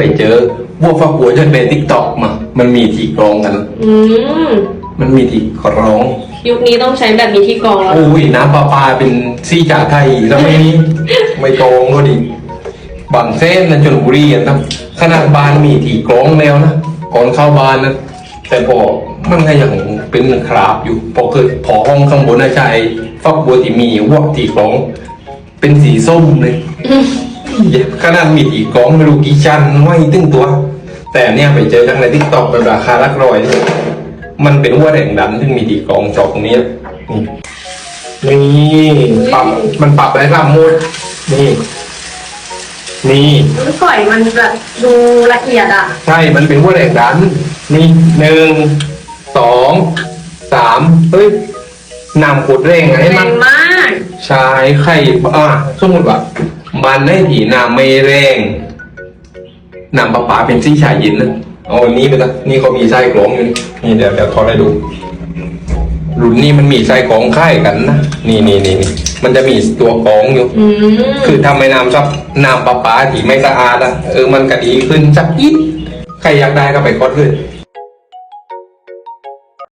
ไปเจอวัวฟักบัวจนในทิกตอกมา มันมีที่กรองกัน อืม มันมีที่กรอง ยุคนี้ต้องใช้แบบนี้ที่กรองแล้วโอ้ยน้ำประปาเป็นซี่จ่าไทยแล้วไม่ไม่กรองก็ดีบางเส้นนะจนบุรีอะนะขนาดบ้านมีที่กรองแล้วนะก่อนเข้าบ้านนะแต่พอมันก็ยังเป็นคราบอยู่พอเกิดพอห้องข้างบนนะชายฟักบัวที่มีวัวที่กรอง เป็นสีส้มเลย ขนาดมีอีกกองไม่รู้กี่ชั้นไม่ตึงตัว แต่เนี่ยไปเจอทั้งในทิกตอกเป็นราคาหลักร้อย มันเป็นหัว่าแรงดันซึ่งมีดีกองจอกตรงนี้นี่นี่ปรับมันปรับได้รับหมดนี่ นี่มันก่อยมันแบบดูละเอียดอะ ใช่ มันเป็นหัว่าแรงดัน นี่หนึ่งสองสามเฮ้ยนำขดเร่งไงแรมันงมาก ใช้ไข่อ่าสมมติว่า มันได้ถีน้ำไม่แรงน้ำประปาเป็นซี่ชายเย็นนะเอาอันนี้ไปละนี่เขามีไส้กรองอยู่นี่นี่เดี๋ยวเดี๋ยวทอดให้ดูรุ่นนี้มันมีไส้กรองค่ายกันนะนี่นี่นี่นี่มันจะมีตัวกรองอยู่ อืมคือทำให้น้ำซับน้ำประปาที่ไม่สะอาดอะเออมันก็ดีขึ้นสักอีกใครอยากได้ก็ไปกดเลย